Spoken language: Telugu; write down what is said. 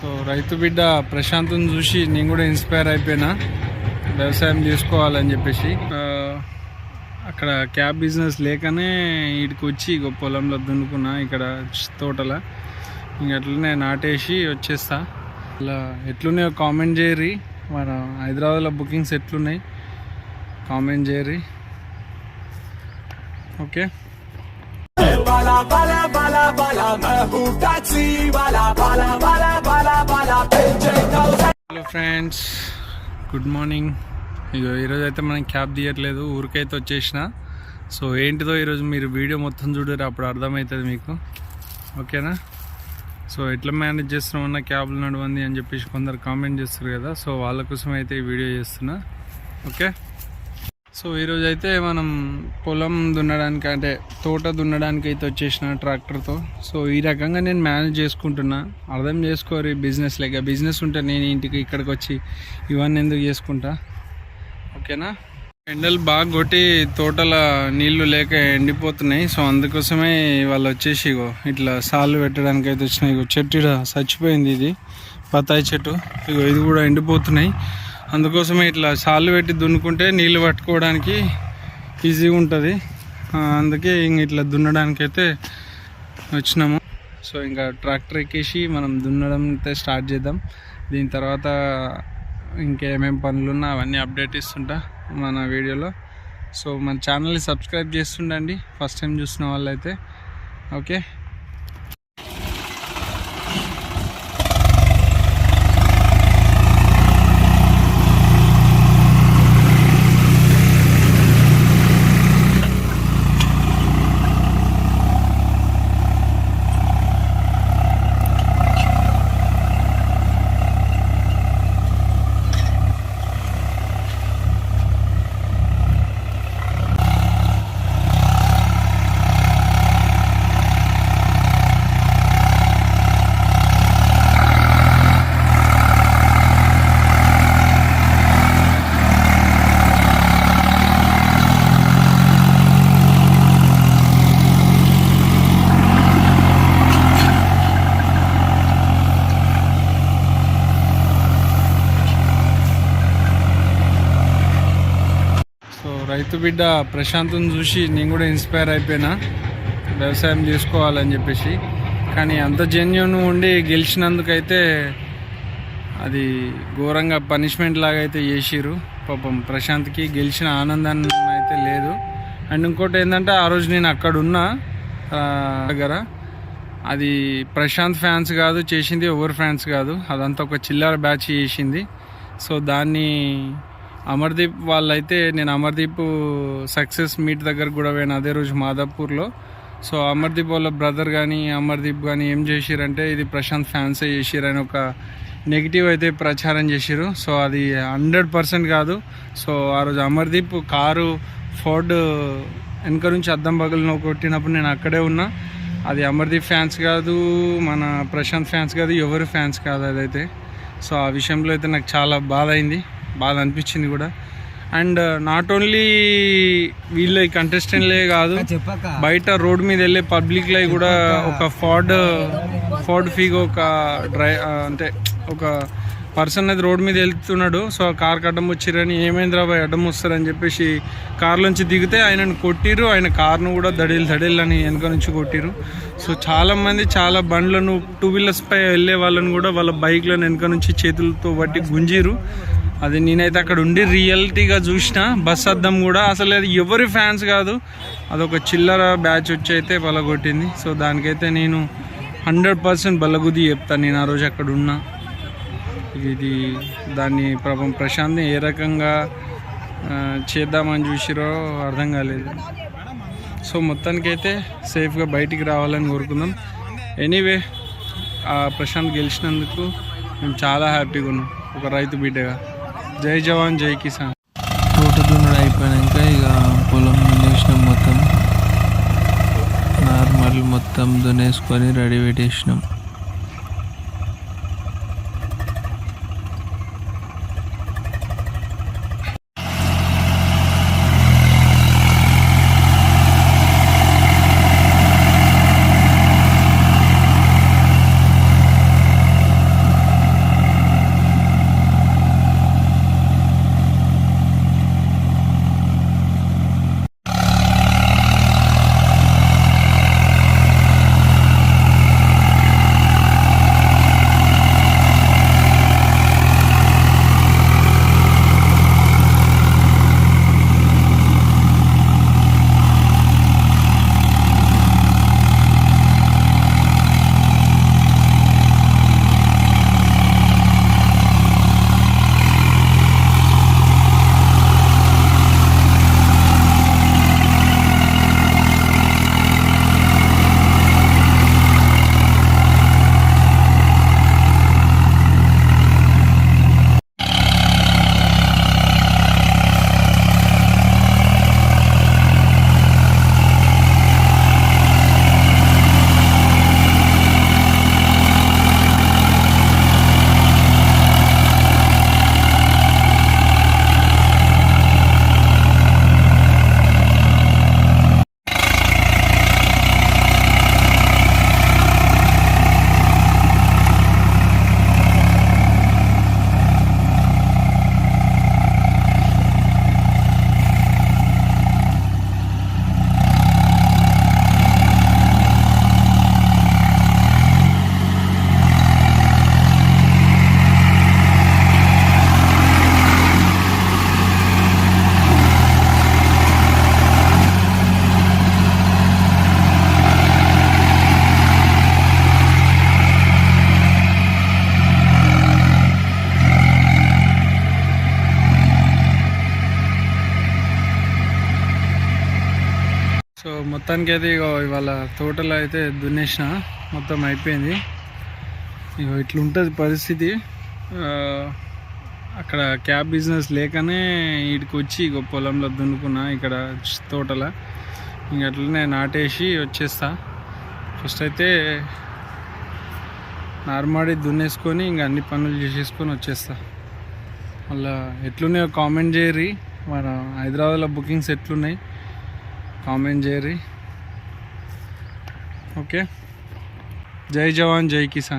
సో రైతు బిడ్డ ప్రశాంతం చూసి నేను కూడా ఇన్స్పైర్ అయిపోయినా. వ్యవసాయం చేసుకోవాలని చెప్పేసి. అక్కడ క్యాబ్ బిజినెస్ లేకనే ఇక్కడికి వచ్చి ఇక పొలంలో దున్నుకున్నా ఇక్కడ తోటల. ఇంక అట్లనే నాటేసి వచ్చేస్తా. అలా ఎట్లున్నాయో కామెంట్ చేయరి మన హైదరాబాద్లో బుకింగ్స్ ఎట్లున్నాయి? Comment చేయరి okay. bala bala bala bala Mahaboob bala bala bala bala bala hello friends good morning ఇగో ఈరోజు అయితే మనం క్యాబ్ తీయట్లేదు ఊరికైతే వచ్చేసిన. సో ఏంటిదో ఈరోజు మీరు వీడియో మొత్తం చూడరు అప్పుడు అర్థమవుతుంది మీకు. ఓకేనా? సో ఎట్లా మేనేజ్ చేస్తున్నామన్న క్యాబ్లు నడవండి అని చెప్పేసి కొందరు కామెంట్ చేస్తారు కదా సో వాళ్ళ కోసం అయితే ఈ వీడియో చేస్తున్నా. ఓకే? సో ఈరోజు అయితే మనం పొలం దున్నడానికి అంటే తోట దున్నడానికి అయితే వచ్చేసిన ట్రాక్టర్తో. సో ఈ రకంగా నేను మేనేజ్ చేసుకుంటున్నా. అర్థం చేసుకోరు బిజినెస్ లేక. బిజినెస్ ఉంటే నేను ఇంటికి ఇక్కడికి వచ్చి ఇవన్నీ ఎందుకు చేసుకుంటా? ఓకేనా? ఎండలు బాగా కొట్టి తోటల నీళ్ళు లేక ఎండిపోతున్నాయి. సో అందుకోసమే వాళ్ళు వచ్చేసి ఇగో ఇట్లా సాళ్ళు పెట్టడానికి అయితే వచ్చినాయి. ఇగో చెట్టు చచ్చిపోయింది ఇది. బత్తాయి చెట్టు. ఇగో ఇది కూడా ఎండిపోతున్నాయి. అందుకోసమే ఇట్లా సాళ్ళు పెట్టి దున్నుకుంటే నీళ్ళు పట్టుకోవడానికి ఈజీగా ఉంటుంది. అందుకే ఇంక ఇట్లా దున్నడానికి అయితే వచ్చినాము. సో ఇంకా ట్రాక్టర్ ఎక్కేసి మనం దున్నడం అయితే స్టార్ట్ చేద్దాం. దీని తర్వాత ఇంకేమేం పనులు ఉన్నా అవన్నీ అప్డేట్ ఇస్తుంటా మన వీడియోలో. సో మన ఛానల్ని సబ్స్క్రైబ్ చేస్తుండండి. ఫస్ట్ టైం చూసిన వాళ్ళైతే ఓకే సో రైతు బిడ్డ ప్రశాంతం చూసి నేను కూడా ఇన్స్పైర్ అయిపోయినా. వ్యవసాయం చేసుకోవాలని చెప్పేసి. కానీ అంత జెన్యున్ ఉండి గెలిచినందుకైతే అది ఘోరంగా పనిష్మెంట్ లాగా అయితే చేసిరు పాపం ప్రశాంత్కి గెలిచిన ఆనందాన్ని అయితే లేదు. అండ్ ఇంకోటి ఏంటంటే ఆ రోజు నేను అక్కడ ఉన్నా దగ్గర. అది ప్రశాంత్ ఫ్యాన్స్ కాదు చేసింది ఎవరు ఫ్యాన్స్ కాదు. అదంతా ఒక చిల్లర బ్యాచ్ చేసింది. సో దాన్ని అమర్దీప్ వాళ్ళైతే నేను అమర్దీప్ సక్సెస్ మీట్ దగ్గర కూడా పోయాను అదే రోజు మాదాపూర్లో. సో అమర్దీప్ వాళ్ళ బ్రదర్ కానీ అమర్దీప్ కానీ ఏం చేసిరంటే ఇది ప్రశాంత్ ఫ్యాన్సే చేసిరని ఒక నెగిటివ్ అయితే ప్రచారం చేసిరు. సో అది హండ్రెడ్ పర్సెంట్ కాదు. సో ఆ రోజు అమర్దీప్ కారు ఫోర్డ్ వెనక నుంచి అద్దం పగలను కొట్టినప్పుడు నేను అక్కడే ఉన్నా. అది అమర్దీప్ ఫ్యాన్స్ కాదు మన ప్రశాంత్ ఫ్యాన్స్ కాదు ఎవరు ఫ్యాన్స్ కాదు అదైతే. సో ఆ విషయంలో అయితే నాకు చాలా బాధ అయింది. బాధ అనిపించింది కూడా. అండ్ నాట్ ఓన్లీ వీళ్ళ కంటెస్టెంట్లే కాదు బయట రోడ్ మీద వెళ్ళే పబ్లిక్లో కూడా ఒక ఫార్డ్ ఫార్డ్ ఫీగో ఒక డ్రై ఆ, అంటే ఒక పర్సన్ అనేది రోడ్ మీద వెళ్తున్నాడు. సో ఆ కార్ అడ్డం వచ్చిరని ఏమైంది రాబాయ్ అడ్డం వస్తారని చెప్పేసి కార్లోంచి దిగితే ఆయనను కొట్టిరు ఆయన కార్ను కూడా దడిల్ దడిల్ అని వెనక నుంచి కొట్టిరు సో చాలా మంది చాలా బండ్లను టూ వీలర్స్ పై వెళ్ళే వాళ్ళని కూడా వాళ్ళ బైక్లను వెనక నుంచి చేతులతో బట్టి గుంజిరు అది నేనైతే అక్కడ ఉండి రియాలిటీగా చూసిన బస్ అద్దం కూడా అసలు అది ఎవరి ఫ్యాన్స్ కాదు. అదొక చిల్లర బ్యాచ్ వచ్చి అయితే బలగొట్టింది సో దానికైతే నేను హండ్రెడ్ పర్సెంట్ బలగుది చెప్తాను నేను ఆ రోజు అక్కడ ఉన్నా. ఇది దాన్ని పాపం ప్రశాంత్ని ఏ రకంగా చేద్దామని చూసిరో అర్థం కాలేదు. సో మొత్తానికైతే సేఫ్గా బయటికి రావాలని కోరుకుందాం. ఎనీవే ఆ ప్రశాంత్ గెలిచినందుకు మేము చాలా హ్యాపీగా ఉన్నాం. ఒక రైతు బిడ్డగా. జై జవాన్ జై కిసాన్. తోట దున్నడం అయిపోయాక ఇక పొలం దున్నేసినాం మొత్తం నార్మల్ మొత్తం దున్నేసుకొని రెడీ పెట్టేసినాం. మొత్తానికి అయితే ఇగో ఇవాళ తోటలో అయితే దున్నేసిన. మొత్తం అయిపోయింది. ఇగో ఇట్లుంటుంది పరిస్థితి. అక్కడ క్యాబ్ బిజినెస్ లేకనే వీడికి వచ్చి ఇగో పొలంలో దున్నుకున్నా ఇక్కడ తోటల. ఇంక అట్లనే నాటేసి వచ్చేస్తా. ఫస్ట్ అయితే నార్మడి దున్నేసుకొని ఇంక అన్ని పనులు చేసేసుకొని వచ్చేస్తా. మళ్ళా ఎట్లున్నాయో కామెంట్ చేయరి మన హైదరాబాద్లో బుకింగ్స్ ఎట్లున్నాయి? కామెంట్ చేయరి ఓకే జై జవాన్ జై కిసాన్